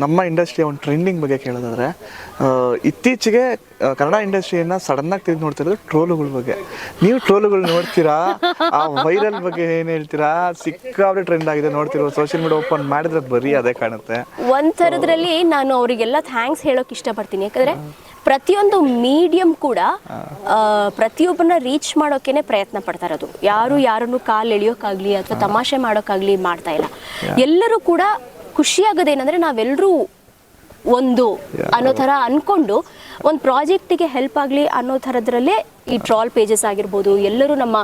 ನಮ್ಮ ಇಂಡಸ್ಟ್ರಿಯ ಒಂದು ಟ್ರೆಂಡಿಂಗ್ ಬಗ್ಗೆ ಕೇಳೋದಾದ್ರೆ ಇತ್ತೀಚೆಗೆ ಕನ್ನಡ ಇಂಡಸ್ಟ್ರಿಯನ್ನ ಸಡನ್ ಆಗಿ ತೆಗೆದು ನೋಡ್ತಿರೋದು ಟ್ರೋಲುಗಳ ಬಗ್ಗೆ. ನೀವು ಟ್ರೋಲುಗಳು ನೋಡ್ತೀರಾ? ಆ ವೈರಲ್ ಬಗ್ಗೆ ಏನ್ ಹೇಳ್ತೀರಾ? ಸಿಕ್ಕಾಪಟ್ಟೆ ಟ್ರೆಂಡ್ ಆಗಿದೆ ನೋಡ್ತಿರೋ ಸೋಷಿಯಲ್ ಮೀಡಿಯಾ ಓಪನ್ ಮಾಡಿದ್ರೆ ಬರೀ ಅದೇ ಕಾಣುತ್ತೆ. ಒಂದ್ ಥರದ್ರಲ್ಲಿ ನಾನು ಅವರಿಗೆಲ್ಲ ಥ್ಯಾಂಕ್ಸ್ ಹೇಳೋಕೆ ಇಷ್ಟಪಡ್ತೀನಿ. ಯಾಕಂದ್ರೆ ಪ್ರತಿಯೊಂದು ಮೀಡಿಯಂ ಕೂಡ ಪ್ರತಿಯೊಬ್ಬನ ಪ್ರತಿಯೊಬ್ಬರನ್ನ ರೀಚ್ ಮಾಡೋಕೆನೆ ಪ್ರಯತ್ನ ಪಡ್ತಾ ಇರೋದು. ಯಾರು ಯಾರನ್ನು ಕಾಲ್ ಎಳಿಯೋಕಾಗ್ಲಿ ಅಥವಾ ತಮಾಷೆ ಮಾಡೋಕ್ಕಾಗ್ಲಿ ಮಾಡ್ತಾ ಇಲ್ಲ. ಎಲ್ಲರೂ ಕೂಡ ಖುಷಿಯಾಗೋದೇನಂದ್ರೆ ನಾವೆಲ್ಲರೂ ಒಂದು ಅನ್ನೋ ಥರ ಅನ್ಕೊಂಡು ಒಂದು ಪ್ರಾಜೆಕ್ಟಿಗೆ ಹೆಲ್ಪ್ ಆಗಲಿ ಅನ್ನೋ ಥರದ್ರಲ್ಲೇ ಈ ಟ್ರಾಲ್ ಪೇಜಸ್ ಆಗಿರ್ಬೋದು ಎಲ್ಲರೂ ನಮ್ಮ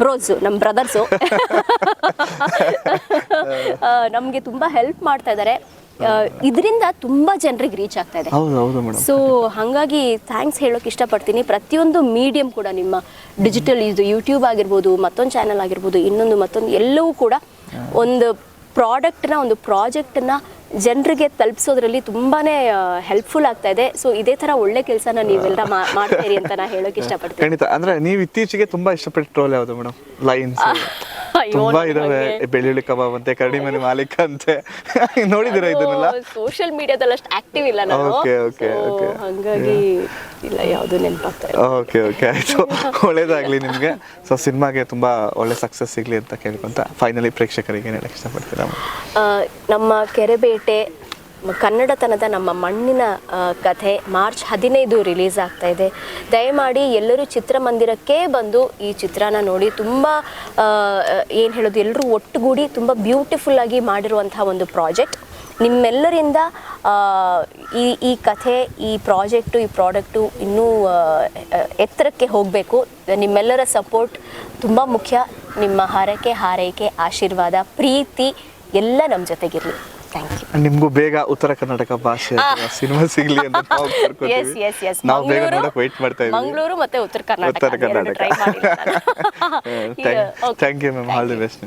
ಬ್ರೋಸ್ ನಮ್ಮ ಬ್ರದರ್ಸು ನಮಗೆ ತುಂಬ ಹೆಲ್ಪ್ ಮಾಡ್ತಾ ಇದ್ದಾರೆ ಇದರಿಂದ ತುಂಬಾ ಜನರಿಗೆ ರೀಚ್ ಆಗ್ತಾ ಇದೆ. ಸೊ ಹಾಗಾಗಿ ಥ್ಯಾಂಕ್ಸ್ ಹೇಳೋಕೆ ಇಷ್ಟಪಡ್ತೀನಿ. ಪ್ರತಿಯೊಂದು ಮೀಡಿಯಂ ಕೂಡ ನಿಮ್ಮ ಡಿಜಿಟಲ್ ಇದು ಯೂಟ್ಯೂಬ್ ಆಗಿರ್ಬೋದು ಮತ್ತೊಂದು ಚಾನಲ್ ಆಗಿರ್ಬೋದು ಇನ್ನೊಂದು ಮತ್ತೊಂದು ಎಲ್ಲವೂ ಕೂಡ ಒಂದು ಪ್ರಾಡಕ್ಟ್ನ ಒಂದು ಪ್ರಾಜೆಕ್ಟನ್ನ ಜನರಿಗೆ ತಲುಪಿಸೋದ್ರಲ್ಲಿ ತುಂಬಾನೇ ಹೆಲ್ಪ್ಫುಲ್ ಆಗ್ತಾ ಇದೆ. ಸೊ ಇದೇ ಥರ ಒಳ್ಳೆ ಕೆಲಸನ ನೀವೆಲ್ಲ ಮಾಡ್ತೀರಿ ಅಂತ ನಾ ಹೇಳೋಕೆ ಇಷ್ಟಪಡ್ತೀನಿ. ಖಂಡಿತ. ಅಂದ್ರೆ ನೀವು ಇತ್ತೀಚೆಗೆ ತುಂಬಾ ಇಷ್ಟಪಟ್ಟ ಟ್ರೋಲ್ ಯಾವುದು ಮೇಡಮ್ ಲೈನ್ಸ್ ತುಂಬಾ ನನ್ ಇದಾವೆ. ಬೆಳ್ಳುಳ್ಳಿ ಕಬಾಬ್ ಅಂತೆ ಕರಡಿ ಮನೆ ಮಾಲೀಕ ಅಂತೆ. ನೋಡಿದಿರಾ ಇದನ್ನೆಲ್ಲ? ಸೋಷಿಯಲ್ ಮೀಡಿಯಾದಲ್ಲಿ ಅಷ್ಟು ಆಕ್ಟಿವ್ ಇಲ್ಲ ನಾನು. Okay okay okay. ಹಂಗಾಗಿ ಇಲ್ಲ ಯಾವುದು ನೆನಪಾಗ್ತಾ ಇಲ್ಲ. ಓಕೆ ಓಕೆ ಆಯಿತು. ಒಳ್ಳೇದಾಗಲಿ ನಿಮಗೆ. ಸೊ ಸಿನಿಮಾಗೆ ತುಂಬಾ ಒಳ್ಳೆ ಸಕ್ಸಸ್ ಸಿಗ್ಲಿ ಅಂತ ಕೇಳ್ಕೊಂತ ಫೈನಲಿ ಪ್ರೇಕ್ಷಕರಿಗೆ ಏನ್ ಹೇಳಕ್ ಇಷ್ಟಪಡ್ತೀರಾ ನಮ್ಮ ಕೆರೆಬೇಟೆ ಕನ್ನಡತನದ ನಮ್ಮ ಮಣ್ಣಿನ ಕಥೆ ಮಾರ್ಚ್ ಹದಿನೈದು ರಿಲೀಸ್ ಆಗ್ತಾ ಇದೆ. ದಯಮಾಡಿ ಎಲ್ಲರೂ ಚಿತ್ರಮಂದಿರಕ್ಕೆ ಬಂದು ಈ ಚಿತ್ರನ ನೋಡಿ. ತುಂಬ ಏನು ಹೇಳೋದು ಎಲ್ಲರೂ ಒಟ್ಟುಗೂಡಿ ತುಂಬ ಬ್ಯೂಟಿಫುಲ್ ಆಗಿ ಮಾಡಿರುವಂತಹ ಒಂದು ಪ್ರಾಜೆಕ್ಟ್ ನಿಮ್ಮೆಲ್ಲರಿಂದ ಈ ಈ ಕಥೆ ಈ ಪ್ರಾಜೆಕ್ಟು ಈ ಪ್ರಾಡಕ್ಟು ಇನ್ನೂ ಎತ್ತರಕ್ಕೆ ಹೋಗಬೇಕು. ನಿಮ್ಮೆಲ್ಲರ ಸಪೋರ್ಟ್ ತುಂಬ ಮುಖ್ಯ. ನಿಮ್ಮ ಹರಕೆ ಹಾರೈಕೆ ಆಶೀರ್ವಾದ ಪ್ರೀತಿ ಎಲ್ಲ ನಮ್ಮ ಜೊತೆಗಿರಲಿ. ಥ್ಯಾಂಕ್ ಯು ನಿಮ್ಗೂ ಬೇಗ ಉತ್ತರ ಕರ್ನಾಟಕ ಭಾಷೆ ಸಿನಿಮಾ ಸಿಗ್ಲಿ ಅಂತ ಎಸ್ ಎಸ್ ಎಸ್ ನಾವು ಬೇಗ ನೋಡಕ್ ವೆಯ್ಟ್ ಮಾಡ್ತಾ ಇದ್ದೀವಿ. ಮಂಗಳೂರು ಮತ್ತೆ Uttara Karnataka. Uttara Karnataka. Thank you ma'am all the best.